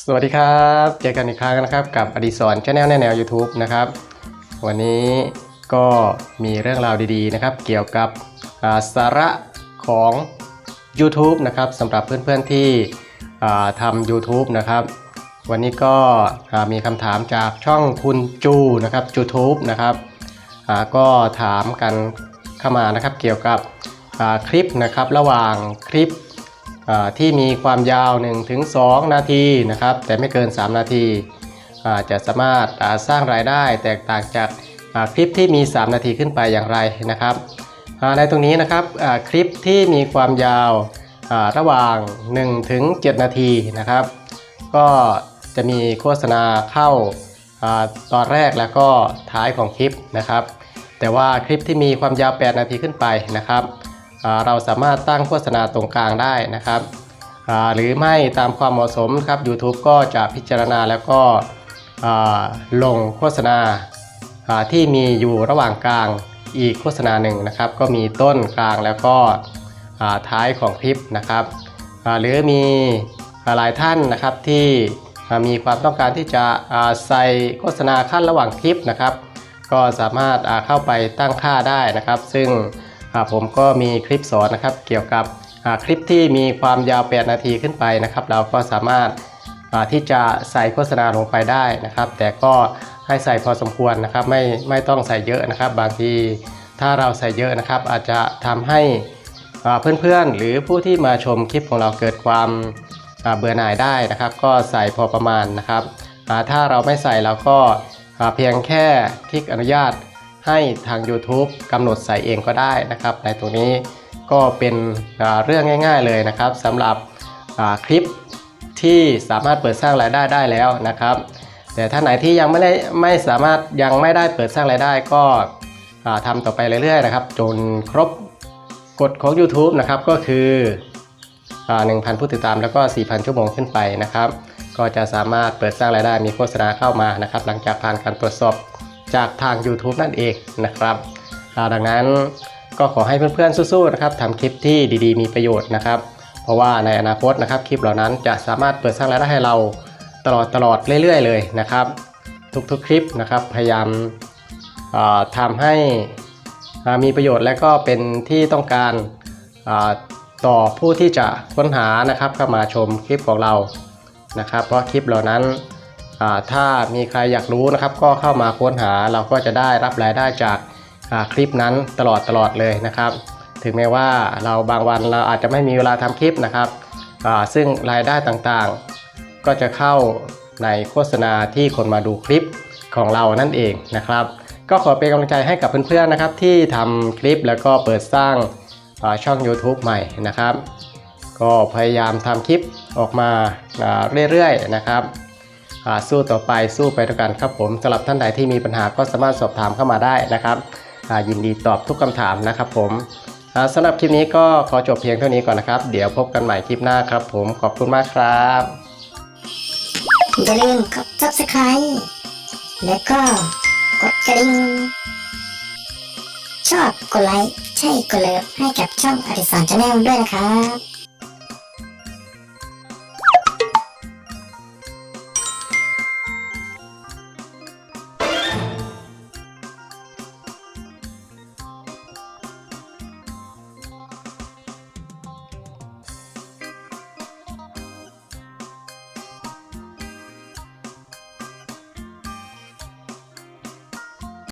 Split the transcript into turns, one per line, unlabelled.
สวัสดีครับเจอกันอีกครั้งนะครับกับอดิศรชาแนลในแนว YouTube นะครับ วันนี้ก็มีเรื่องราวดีๆนะครับ เกี่ยวกับาสาระของ YouTube นะครับสำหรับเพื่อนๆที่ทำ YouTube นะครับ วันนี้ก็มีคำถามจากช่องคุณจูนะครับ YouTube นะครับก็ถามกันเข้ามานะครับเกี่ยวกับคลิปนะครับระหว่างคลิป ที่มีความยาว 1-2 นาทีนะครับแต่ไม่เกิน 3 นาทีจะสามารถสร้างรายได้แตกต่างจากคลิปที่มี 3 นาทีขึ้นไปอย่างไรนะครับในตรงนี้นะครับคลิปที่มีความยาวระหว่าง 1-7 นาทีนะครับ ก็จะมีโฆษณาเข้าตอนแรกแล้วก็ท้ายของคลิปนะครับ แต่ว่าคลิปที่มีความยาว 8 นาทีขึ้นไปนะครับ เราสามารถตั้งโฆษณาตรงกลางได้นะครับ หรือไม่ตามความเหมาะสมครับ YouTube ก็จะพิจารณาแล้วก็ลงโฆษณาที่มีอยู่ระหว่างกลางอีกโฆษณาหนึ่งนะครับ ก็มีต้นกลางแล้วก็ท้ายของคลิปนะครับหรือมีหลายท่านนะครับที่มีความต้องการที่จะใส่โฆษณาขั้นระหว่างคลิปนะครับ ก็สามารถเข้าไปตั้งค่าได้นะครับ ซึ่ง ผมก็มีคลิปสอนนะครับเกี่ยวกับคลิปที่มีความยาว 8 นาทีขึ้นไปนะครับ เราก็สามารถที่จะใส่โฆษณาลงไปได้นะครับ แต่ก็ให้ใส่พอสมควรนะครับไม่ไม่ต้องใส่เยอะนะครับ บางทีถ้าเราใส่เยอะนะครับ อาจจะทำให้เพื่อนๆ หรือผู้ที่มาชมคลิปของเราเกิดความเบื่อหน่ายได้นะครับ ก็ใส่พอประมาณนะครับถ้าเราไม่ใส่เราก็เพียงแค่คลิกอนุญาต ให้ทาง YouTube กำหนดใส่เองก็ได้นะครับ ในตรงนี้ก็เป็นเรื่องง่าย ๆเลยนะครับสำหรับคลิปที่สามารถเปิดสร้างรายได้ได้แล้วนะครับ แต่ถ้าไหนที่ยังไม่ได้ไม่สามารถยังไม่ได้เปิดสร้างรายได้ก็ทำต่อไปเรื่อยๆนะครับ จนครบกฎของ YouTube นะครับก็คือ1,000 ผู้ติดตามแล้วก็ 4,000 ชั่วโมงขึ้นไปนะครับ ก็จะสามารถเปิดสร้างรายได้มีโฆษณาเข้ามานะครับ หลังจากผ่านการตรวจสอบ จากทาง YouTube นั่นเองนะครับดังนั้นก็ขอให้เพื่อนๆสู้ๆนะครับทำคลิปที่ดีๆ มีประโยชน์นะครับ เพราะว่าในอนาคตนะครับคลิปเหล่านั้นจะสามารถเปิดสร้างรายได้ให้เราตลอดตลอดเรื่อยๆ เลยนะครับ ทุกๆคลิปนะครับพยายามทำให้มีประโยชน์และก็เป็นที่ต้องการต่อผู้ที่จะค้นหานะครับเข้ามาชมคลิปของเรานะครับ เพราะคลิปเหล่านั้น ถ้ามีใครอยากรู้นะครับก็เข้ามาค้นหาเราก็จะได้รับรายได้จากคลิปนั้นตลอดตลอดเลยนะครับ ถึงแม้ว่าเราบางวันเราอาจจะไม่มีเวลาทำคลิปนะครับ ซึ่งรายได้ต่างๆ ก็จะเข้าในโฆษณาที่คนมาดูคลิปของเรานั่นเองนะครับ ก็ขอเป็นกำลังใจให้กับเพื่อนๆนะครับ ที่ทำคลิปแล้วก็เปิดสร้างช่อง YouTube ใหม่นะครับ ก็พยายามทำคลิปออกมาเรื่อยๆนะครับ สู้ต่อไปสู้ไปด้วยกันครับผมสำหรับท่านใดที่มีปัญหาก็สามารถสอบถามเข้ามาได้นะครับยินดีตอบทุกคำถามนะครับผมอ่าสำหรับคลิปนี้ก็ขอจบเพียงเท่านี้ก่อนนะครับ เดี๋ยวพบกันใหม่คลิปหน้าครับผมขอบคุณมากครับ
อย่าลืมกด subscribe แล้วก็กดกระดิ่งชอบกดไลค์ใช่กดเลิฟให้กับช่องอดิสรชาแนลด้วยนะครับ